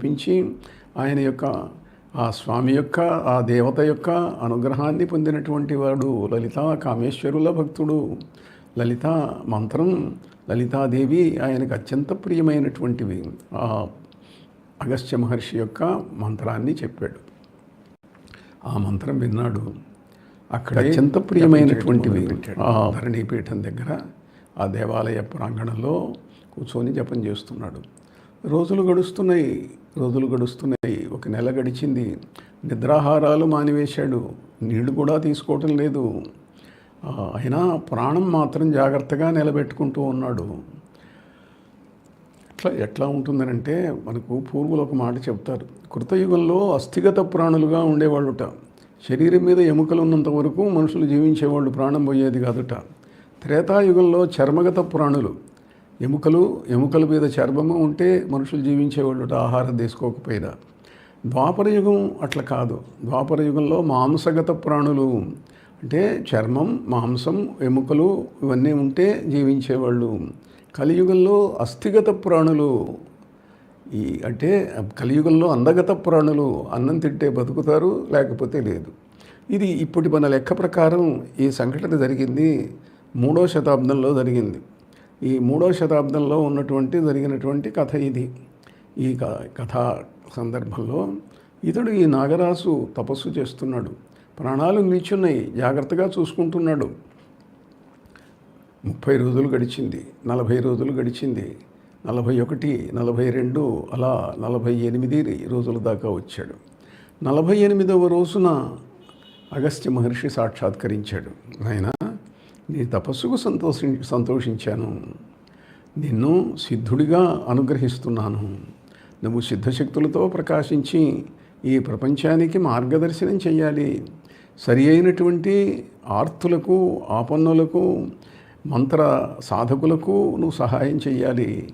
పిలిపించి ఆయన యొక్క ఆ స్వామి యొక్క ఆ దేవత యొక్క అనుగ్రహాన్ని పొందినటువంటి వాడు లలిత కామేశ్వరుల భక్తుడు. లలిత మంత్రం లలితాదేవి ఆయనకు అత్యంత ప్రియమైనటువంటివి. ఆ అగస్త్య మహర్షి యొక్క మంత్రాన్ని చెప్పాడు. ఆ మంత్రం విన్నాడు. అక్కడ అత్యంత ప్రియమైనటువంటివి. ఆ. ధరణీపీఠం దగ్గర ఆ దేవాలయ ప్రాంగణంలో కూర్చొని జపం చేస్తున్నాడు. రోజులు గడుస్తున్నాయి. రోజులు గడుస్తున్నాయి. ఒక నెల గడిచింది. నిద్రాహారాలు మానివేశాడు. నీళ్ళు కూడా తీసుకోవటం లేదు. అయినా ప్రాణం మాత్రం జాగ్రత్తగా నిలబెట్టుకుంటూ ఉన్నాడు. ఎట్లా ఎట్లా ఉంటుందనంటే మనకు పూర్వులు ఒక మాట చెప్తారు. కృతయుగంలో అస్థిగత ప్రాణులుగా ఉండేవాళ్ళుట. శరీరం మీద ఎముకలు ఉన్నంత వరకు మనుషులు జీవించేవాళ్ళు ప్రాణం పోయేది కాదుట. త్రేతాయుగంలో చర్మగత ప్రాణులు. ఎముకలు ఎముకల మీద చర్మము ఉంటే మనుషులు జీవించేవాళ్ళు ఆహారం తీసుకోకపోయినా. ద్వాపర యుగం అట్లా కాదు. ద్వాపర యుగంలో మాంసగత ప్రాణులు అంటే చర్మం మాంసం ఎముకలు ఇవన్నీ ఉంటే జీవించేవాళ్ళు కలియుగంలో అస్థిగత ప్రాణులు ఈ అంటే కలియుగంలో అందగత ప్రాణులు అన్నం తింటే బతుకుతారు లేకపోతే లేదు. ఇది ఇప్పటి మన లెక్క ప్రకారం ఈ సంఘటన జరిగింది మూడో శతాబ్దంలో జరిగింది. ఈ మూడో శతాబ్దంలో ఉన్నటువంటి జరిగినటువంటి కథ ఇది. ఈ క- కథా సందర్భంలో ఇతడు ఈ నాగరాజు తపస్సు చేస్తున్నాడు. ప్రాణాలు నిల్చున్నాయి. జాగ్రత్తగా చూసుకుంటున్నాడు. ముప్పై రోజులు గడిచింది. నలభై రోజులు గడిచింది. నలభై ఒకటి నలభై రెండు అలా నలభై ఎనిమిది రోజుల దాకా వచ్చాడు. నలభై ఎనిమిదవ రోజున అగస్త్య మహర్షి సాక్షాత్కరించాడు. ఆయన నీ తపస్సుకు సంతోషి సంతోషించాను. నిన్ను సిద్ధుడిగా అనుగ్రహిస్తున్నాను. నువ్వు సిద్ధశక్తులతో ప్రకాశించి ఈ ప్రపంచానికి మార్గదర్శనం చేయాలి సరి అయినటువంటి ఆర్తులకు ఆపన్నులకు మంత్ర సాధకులకు నువ్వు సహాయం చేయాలి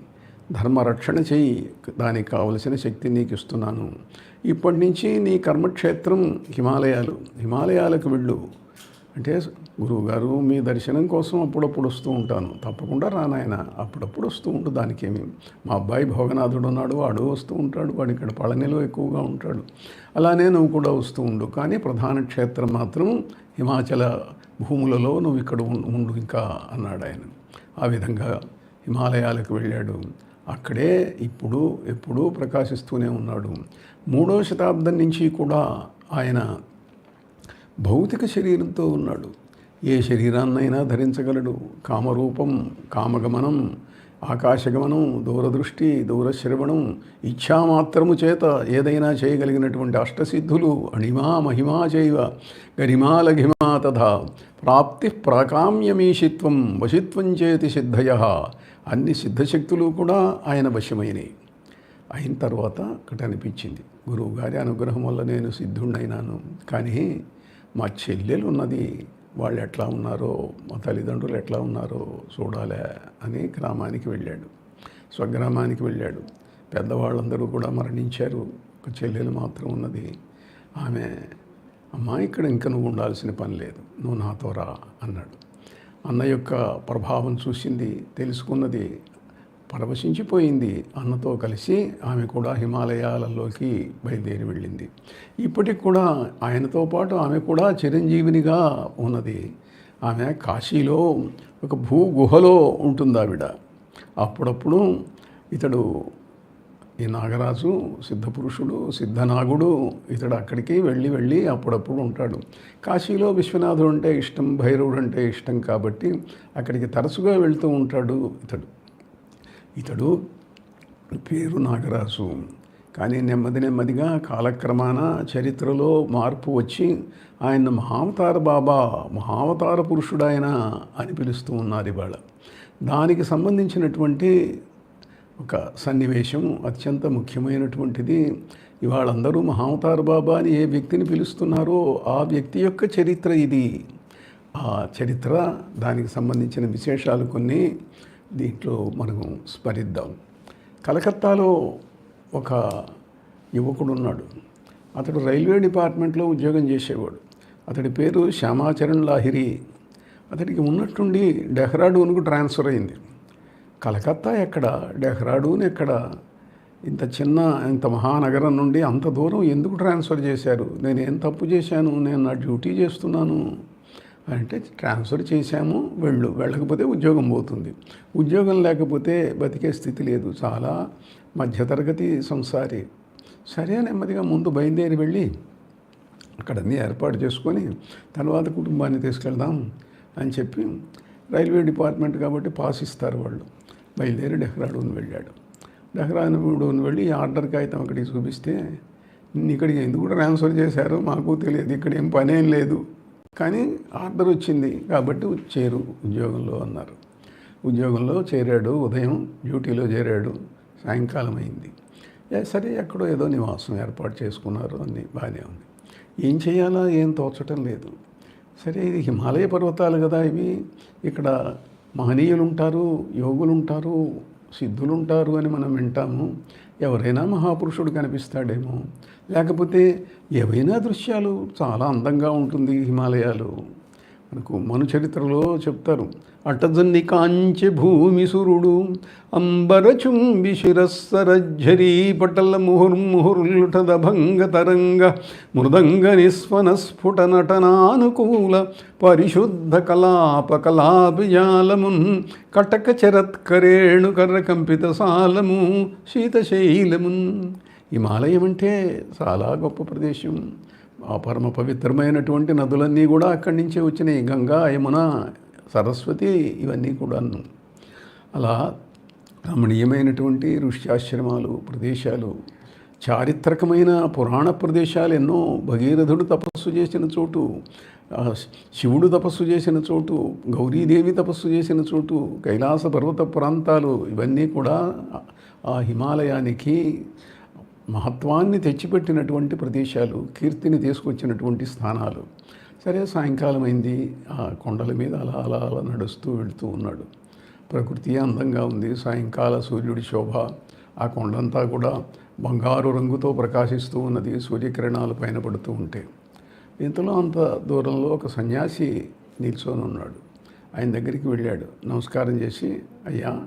ధర్మరక్షణ చేయి దానికి కావలసిన శక్తి నీకు ఇస్తున్నాను ఇప్పటి నుంచి నీ కర్మక్షేత్రం హిమాలయాలు హిమాలయాలకు వెళ్ళు. అంటే గురువుగారు మీ దర్శనం కోసం అప్పుడప్పుడు వస్తూ ఉంటాను. తప్పకుండా రానాయన అప్పుడప్పుడు వస్తూ ఉంటు దానికేమి. మా అబ్బాయి భోగనాథుడు ఉన్నాడు వాడు వస్తూ ఉంటాడు వాడు ఇక్కడ పళనిలో ఎక్కువగా ఉంటాడు. అలానే నువ్వు కూడా వస్తూ ఉండు. కానీ ప్రధాన క్షేత్రం మాత్రం హిమాచల భూములలో నువ్వు ఇక్కడ ఉండు ఇంకా అన్నాడు ఆయన. ఆ విధంగా హిమాలయాలకు వెళ్ళాడు. అక్కడే ఇప్పుడు ఎప్పుడూ ప్రకాశిస్తూనే ఉన్నాడు. మూడో శతాబ్దం నుంచి కూడా ఆయన భౌతిక శరీరంతో ఉన్నాడు. ఏ శరీరాన్నైనా ధరించగలడు. కామరూపం కామగమనం ఆకాశగమనం దూరదృష్టి దూరశ్రవణం ఇచ్ఛామాత్రము చేత ఏదైనా చేయగలిగినటువంటి అష్టసిద్ధులు అణిమా మహిమా చైవ గరిమా లఘిమా తథా ప్రాప్తి ప్రాకామ్యమీషిత్వం వశిత్వం చేతి సిద్ధయ. అన్ని సిద్ధశక్తులు కూడా ఆయన వశమైనవి. అయిన తర్వాత ఒకటి అనిపించింది గురువు గారి అనుగ్రహం వల్ల నేను సిద్ధుండైనాను కానీ మా చెల్లెలు ఉన్నది వాళ్ళు ఎట్లా ఉన్నారో మా తల్లిదండ్రులు ఎట్లా ఉన్నారో చూడాలే అని గ్రామానికి వెళ్ళాడు. స్వగ్రామానికి వెళ్ళాడు. పెద్దవాళ్ళందరూ కూడా మరణించారు. ఒక చెల్లెలు మాత్రం ఉన్నది. ఆమె అమ్మా ఇక్కడ ఇంకా నువ్వు ఉండాల్సిన పని లేదు. నువ్వు నాతో రా అన్నాడు. అన్న యొక్క ప్రభావం చూసింది తెలుసుకున్నది పరవశించిపోయింది. అన్నతో కలిసి ఆమె కూడా హిమాలయాలలోకి బయలుదేరి వెళ్ళింది. ఇప్పటికి కూడా ఆయనతో పాటు ఆమె కూడా చిరంజీవినిగా ఉన్నది. ఆమె కాశీలో ఒక భూ గుహలో ఉంటుంది ఆవిడ అప్పుడప్పుడు ఇతడు ఈ నాగరాజు సిద్ధపురుషుడు సిద్ధనాగుడు ఇతడు అక్కడికి వెళ్ళి వెళ్ళి అప్పుడప్పుడు ఉంటాడు. కాశీలో విశ్వనాథుడు అంటే ఇష్టం భైరవుడు అంటే ఇష్టం కాబట్టి అక్కడికి తరచుగా వెళ్తూ ఉంటాడు ఇతడు. ఇతడు పేరు నాగరాజు. కానీ నెమ్మది నెమ్మదిగా కాలక్రమాన చరిత్రలో మార్పు వచ్చి ఆయన మహావతార బాబా మహావతార పురుషుడాయన అని పిలుస్తూ ఉన్నారు ఇవాళ. దానికి సంబంధించినటువంటి ఒక సన్నివేశం అత్యంత ముఖ్యమైనటువంటిది. ఇవాళ అందరూ మహావతార బాబా అని ఏ వ్యక్తిని పిలుస్తున్నారో ఆ వ్యక్తి యొక్క చరిత్ర ఇది. ఆ చరిత్ర దానికి సంబంధించిన విశేషాలు కొన్ని. దీంట్లో మనం స్మరిద్దాం. కలకత్తాలో ఒక యువకుడు ఉన్నాడు అతడు రైల్వే డిపార్ట్మెంట్లో ఉద్యోగం చేసేవాడు. అతడి పేరు శ్యామాచరణ్ లాహిరి. అతడికి ఉన్నట్టుండి డెహ్రాడూన్కు ట్రాన్స్ఫర్ అయింది. కలకత్తా ఎక్కడ? డెహ్రాడూన్ ఎక్కడ? ఇంత చిన్న ఇంత మహానగరం నుండి అంత దూరం ఎందుకు ట్రాన్స్ఫర్ చేశారు? నేను ఏం తప్పు చేశాను? నేను నా డ్యూటీ చేస్తున్నాను. అంటే ట్రాన్స్ఫర్ చేశాము వెళ్ళు. వెళ్ళకపోతే ఉద్యోగం పోతుంది. ఉద్యోగం లేకపోతే బతికే స్థితి లేదు. చాలా మధ్యతరగతి సంసారి. సరే నెమ్మదిగా ముందు బయలుదేరి వెళ్ళి అక్కడన్నీ ఏర్పాటు చేసుకొని తర్వాత కుటుంబాన్ని తీసుకెళ్దాం అని చెప్పి రైల్వే డిపార్ట్మెంట్ కాబట్టి పాస్ ఇస్తారు వాళ్ళు. బయలుదేరి డెహ్రాడూన్ వెళ్ళాడు. డెహ్రాడూన్ వెళ్ళి ఆర్డర్ కాగితం అక్కడికి చూపిస్తే ఇక్కడికి ఎందుకు ట్రాన్స్ఫర్ చేశారో మాకు తెలియదు. ఇక్కడ ఏం పనేం లేదు. కానీ ఆర్డర్ వచ్చింది కాబట్టి చేరు ఉద్యోగంలో అన్నారు. ఉద్యోగంలో చేరాడు ఉదయం డ్యూటీలో చేరాడు సాయంకాలం అయింది. సరే ఎక్కడో ఏదో నివాసం ఏర్పాటు చేసుకున్నారు అని బాగానే ఉంది. ఏం చేయాలా ఏం తోచటం లేదు. సరే ఇది హిమాలయ పర్వతాలు కదా ఇవి. ఇక్కడ మహనీయులు ఉంటారు యోగులు ఉంటారు సిద్ధులు ఉంటారు అని మనం వింటాము. ఎవరైనా మహాపురుషుడు కనిపిస్తాడేమో. లేకపోతే ఏవైనా దృశ్యాలు చాలా అందంగా ఉంటుంది హిమాలయాలు. మనకు మను చరిత్రలో చెప్తారు అటజన్ని కాంచె భూమి సురుడు అంబరచుంబి శిరస్సరజ్జరీ పటల ముహుర్ముహుర్లుటద భంగ తరంగ మృదంగ నిస్వన స్ఫుట నటనానుకూల పరిశుద్ధ కలాప కలాపజాలమున్ కటక చరత్కరేణు కర్ర కంపిత సాలము శీతశైలమున్. హిమాలయం అంటే చాలా గొప్ప ప్రదేశం. ఆ పరమ పవిత్రమైనటువంటి నదులన్నీ కూడా అక్కడి నుంచే వచ్చినాయి. గంగా యమున సరస్వతి ఇవన్నీ కూడాను. అలా రమణీయమైనటువంటి ఋష్యాశ్రమాలు ప్రదేశాలు చారిత్రకమైన పురాణ ప్రదేశాలు ఎన్నో భగీరథుడు తపస్సు చేసిన చోటు శివుడు తపస్సు చేసిన చోటు గౌరీదేవి తపస్సు చేసిన చోటు కైలాస పర్వత ప్రాంతాలు ఇవన్నీ కూడా ఆ హిమాలయానికి మహత్వాన్ని తెచ్చిపెట్టినటువంటి ప్రదేశాలు కీర్తిని తీసుకొచ్చినటువంటి స్థానాలు. సరే సాయంకాలం అయింది ఆ కొండల మీద అలా అలా అలా నడుస్తూ వెళుతూ ఉన్నాడు. ప్రకృతి అందంగా ఉంది. సాయంకాల సూర్యుడి శోభ ఆ కొండంతా కూడా బంగారు రంగుతో ప్రకాశిస్తూ ఉన్నది. సూర్యకిరణాలు పైన పడుతూ ఉంటే. ఇంతలో అంత దూరంలో ఒక సన్యాసి నిల్చొని ఉన్నాడు ఆయన దగ్గరికి వెళ్ళాడు. నమస్కారం చేసి అయ్యా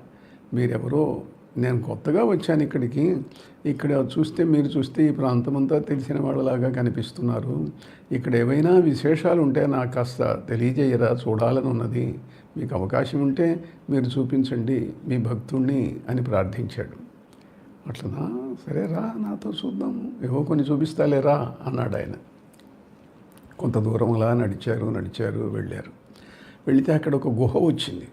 మీరెవరో నేను కొత్తగా వచ్చాను ఇక్కడికి. ఇక్కడ చూస్తే మీరు చూస్తే ఈ ప్రాంతమంతా తెలిసిన వాళ్ళలాగా కనిపిస్తున్నారు. ఇక్కడ ఏవైనా విశేషాలు ఉంటే నాకు కాస్త తెలియజేయరా చూడాలని ఉన్నది మీకు అవకాశం ఉంటే మీరు చూపించండి మీ భక్తుణ్ణి అని ప్రార్థించాడు. అట్లనా? సరే రా నాతో చూద్దాం. ఏవో కొన్ని చూపిస్తాలేరా అన్నాడు ఆయన. కొంత దూరం అలా నడిచారు నడిచారు వెళ్ళారు. వెళితే అక్కడ ఒక గుహ వచ్చింది.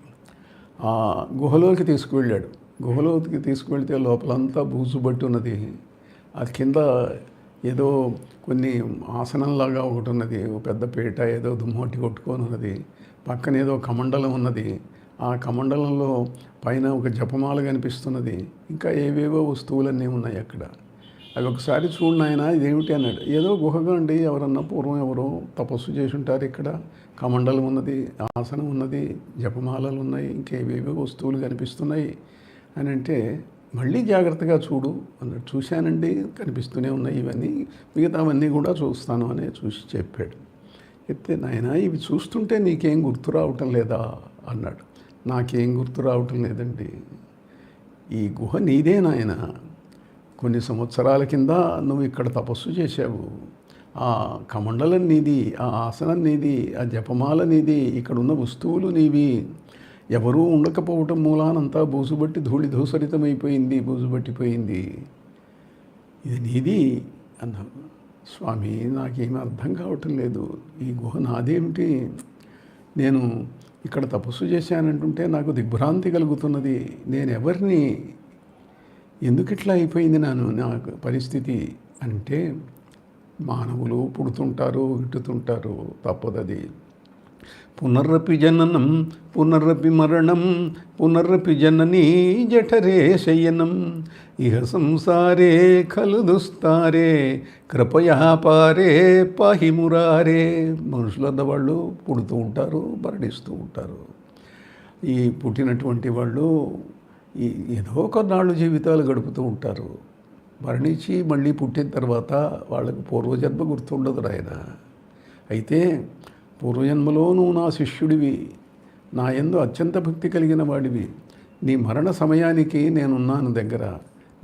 ఆ గుహలోకి తీసుకువెళ్ళాడు. గుహలోకి తీసుకువెళ్తే లోపలంతా బూజు బట్టి ఉన్నది. ఆ కింద ఏదో కొన్ని ఆసనంలాగా ఒకటి ఉన్నది. ఒక పెద్ద పేట ఏదో దుమ్మోటి కొట్టుకొని ఉన్నది. పక్కన ఏదో కమండలం ఉన్నది. ఆ కమండలంలో పైన ఒక జపమాల కనిపిస్తున్నది. ఇంకా ఏవేవో వస్తువులన్నీ ఉన్నాయి అక్కడ. అవి ఒకసారి చూడండి ఆయన ఇదేమిటి అన్నాడు. ఏదో గుహగా అండి. ఎవరన్నా పూర్వం ఎవరో తపస్సు చేసి ఉంటారు ఇక్కడ. కమండలం ఉన్నది ఆసనం ఉన్నది జపమాలలు ఉన్నాయి ఇంకేవేవో వస్తువులు కనిపిస్తున్నాయి. అని అంటే మళ్ళీ జాగ్రత్తగా చూడు అన్నాడు చూశానండి కనిపిస్తూనే ఉన్నాయి ఇవన్నీ. మిగతావన్నీ కూడా చూస్తాను అని చూసి చెప్పాడు. చెప్తే నాయన ఇవి చూస్తుంటే నీకేం గుర్తు రావటం లేదా? అన్నాడు. నాకేం గుర్తు రావటం లేదండి. ఈ గుహ నీదే నాయన. కొన్ని సంవత్సరాల కింద నువ్వు ఇక్కడ తపస్సు చేశావు. ఆ కమండలం నీది ఆ ఆసనం నీది ఆ జపమాల నీది ఇక్కడ ఉన్న వస్తువులు నీవి. ఎవరూ ఉండకపోవటం మూలానంతా బూజుబట్టి ధూళి ధూసరితమైపోయింది బూసుబట్టిపోయింది ఇది నీది అన్నాను స్వామి నాకేమీ అర్థం కావటం లేదు. ఈ గుహ నాదేమిటి? నేను ఇక్కడ తపస్సు చేశానంటుంటే నాకు దిగ్భ్రాంతి కలుగుతున్నది. నేను ఎవరిని ఎందుకు ఇట్లా అయిపోయింది నాను నాకు పరిస్థితి? అంటే మానవులు పుడుతుంటారు ఇటుతుంటారు తప్పదది. పునరపి జననం పునరపి మరణం పునరపి జననీ జఠరే శయనం. ఇహ సంసారే ఖలు దుస్తారే కృపయా పారే పాహి మురారే. మనుషులన్న వాళ్ళు పుడుతూ ఉంటారు మరణిస్తూ ఉంటారు. ఈ పుట్టినటువంటి వాళ్ళు ఈ ఏదో కొన్నాళ్ళు జీవితాలు గడుపుతూ ఉంటారు. మరణించి మళ్ళీ పుట్టిన తర్వాత వాళ్ళకు పూర్వజన్మ గుర్తుండదు ఆయన అయితే పూర్వజన్మలో నువ్వు నా శిష్యుడివి. నా ఎందు అత్యంత భక్తి కలిగిన వాడివి. నీ మరణ సమయానికి నేనున్నాను దగ్గర.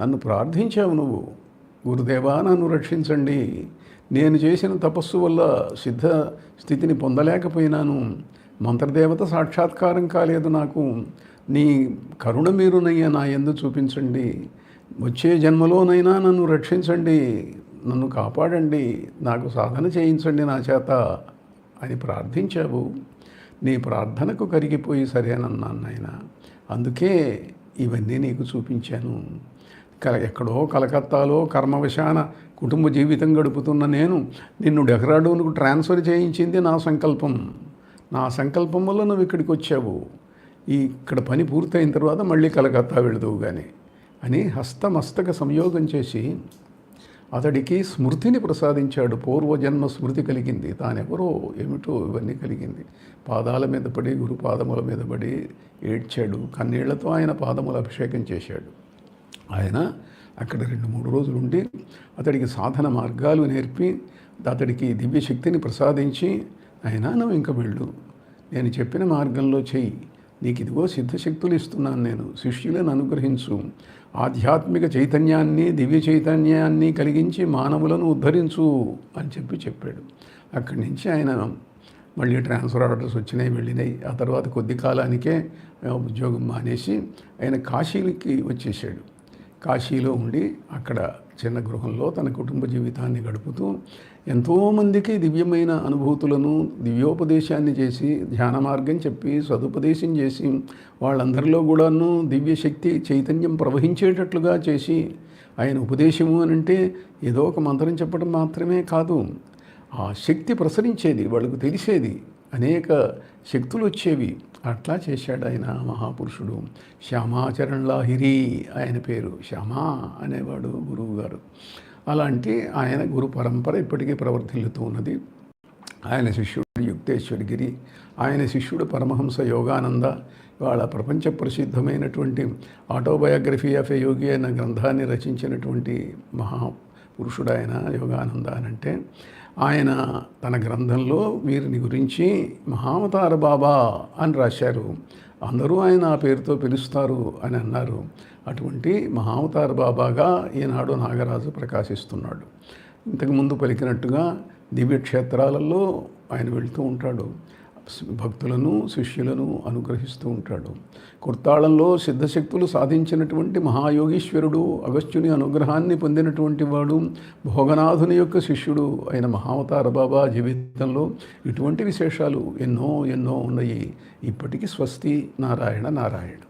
నన్ను ప్రార్థించావు నువ్వు. గురుదేవా నన్ను రక్షించండి. నేను చేసిన తపస్సు వల్ల సిద్ధ స్థితిని పొందలేకపోయినాను. మంత్రదేవత సాక్షాత్కారం కాలేదు నాకు. నీ కరుణ మీరునయ్యా నా ఎందు చూపించండి. వచ్చే జన్మలోనైనా నన్ను రక్షించండి. నన్ను కాపాడండి. నాకు సాధన చేయించండి నా చేత. అని ప్రార్థించావు. నీ ప్రార్థనకు కరిగిపోయి సరేనన్నాను నాయన. అందుకే ఇవన్నీ నీకు చూపించాను. కల ఎక్కడో కలకత్తాలో కర్మవశాన కుటుంబ జీవితం గడుపుతున్న నేను నిన్ను డెహ్రాడూన్కు ట్రాన్స్ఫర్ చేయించింది నా సంకల్పం. నా సంకల్పం వల్ల నువ్వు ఇక్కడికి వచ్చావు. ఈ ఇక్కడ పని పూర్తయిన తర్వాత మళ్ళీ కలకత్తా వెళదువు కానీ అని హస్తమస్తక సంయోగం చేసి అతడికి స్మృతిని ప్రసాదించాడు. పూర్వజన్మ స్మృతి కలిగింది. తానెవరో ఏమిటో ఇవన్నీ కలిగింది. పాదాల మీద పడి గురు పాదముల మీద పడి ఏడ్చాడు. కన్నీళ్ళతో ఆయన పాదముల అభిషేకం చేశాడు. ఆయన అక్కడ రెండు మూడు రోజులు ఉండి అతడికి సాధన మార్గాలు నేర్పి అతడికి దివ్యశక్తిని ప్రసాదించి ఆయన నువ్వు ఇంక వెళ్ళు. నేను చెప్పిన మార్గంలో చెయ్యి. నీకు ఇదిగో సిద్ధశక్తులు ఇస్తున్నాను నేను. శిష్యులను అనుగ్రహించు. ఆధ్యాత్మిక చైతన్యాన్ని దివ్య చైతన్యాన్ని కలిగించి మానవులను ఉద్ధరించు అని చెప్పి చెప్పాడు. అక్కడి నుంచి ఆయన మళ్ళీ ట్రాన్స్ఫర్ ఆర్డర్స్ వచ్చినాయి వెళ్ళినాయి. ఆ తర్వాత కొద్ది కాలానికే ఉద్యోగం మానేసి ఆయన కాశీకి వచ్చేసాడు. కాశీలో ఉండి అక్కడ చిన్న గృహంలో తన కుటుంబ జీవితాన్ని గడుపుతూ ఎంతోమందికి దివ్యమైన అనుభూతులను దివ్యోపదేశాన్ని చేసి ధ్యాన మార్గం చెప్పి సదుపదేశం చేసి వాళ్ళందరిలో కూడాను దివ్యశక్తి చైతన్యం ప్రవహించేటట్లుగా చేసి ఆయన ఉపదేశము అని అంటే ఏదో ఒక మంత్రం చెప్పడం మాత్రమే కాదు. ఆ శక్తి ప్రసరించేది వాళ్ళకు తెలిసేది. అనేక శక్తులు వచ్చేవి. అట్లా చేశాడు ఆయన మహాపురుషుడు. శ్యామాచరణ్ లాహిరి ఆయన పేరు. శ్యామా అనేవాడు గురువు గారు అలాంటి ఆయన గురు పరంపర ఇప్పటికీ ప్రవర్తిల్లుతూ ఉన్నది. ఆయన శిష్యుడు యుక్తేశ్వరగిరి. ఆయన శిష్యుడు పరమహంస యోగానంద. ఇవాళ ప్రపంచ ప్రసిద్ధమైనటువంటి ఆటోబయోగ్రఫీ ఆఫ్ ఎ యోగి అన్న గ్రంథాన్ని రచించినటువంటి మహాపురుషుడు ఆయన యోగానంద అని అంటే ఆయన తన గ్రంథంలో వీరిని గురించి మహావతార బాబా అని రాశారు. అందరూ ఆయన ఆ పేరుతో పిలుస్తారు అని అన్నారు. అటువంటి మహావతార బాబాగా ఈనాడు నాగరాజు ప్రకాశిస్తున్నాడు. ఇంతకుముందు పలికినట్టుగా దివ్యక్షేత్రాలలో ఆయన వెళ్తూ ఉంటాడు. భక్తులను శిష్యులను అనుగ్రహిస్తూ ఉంటాడు. కుర్తాళంలో సిద్ధశక్తులు సాధించినటువంటి మహాయోగీశ్వరుడు అగస్త్యుని అనుగ్రహాన్ని పొందినటువంటి వాడు భోగనాథుని యొక్క శిష్యుడు అయిన మహావతార బాబా జీవితంలో ఇటువంటి విశేషాలు ఎన్నో ఎన్నో ఉన్నాయి. ఇప్పటికీ స్వస్తి నారాయణ నారాయణ.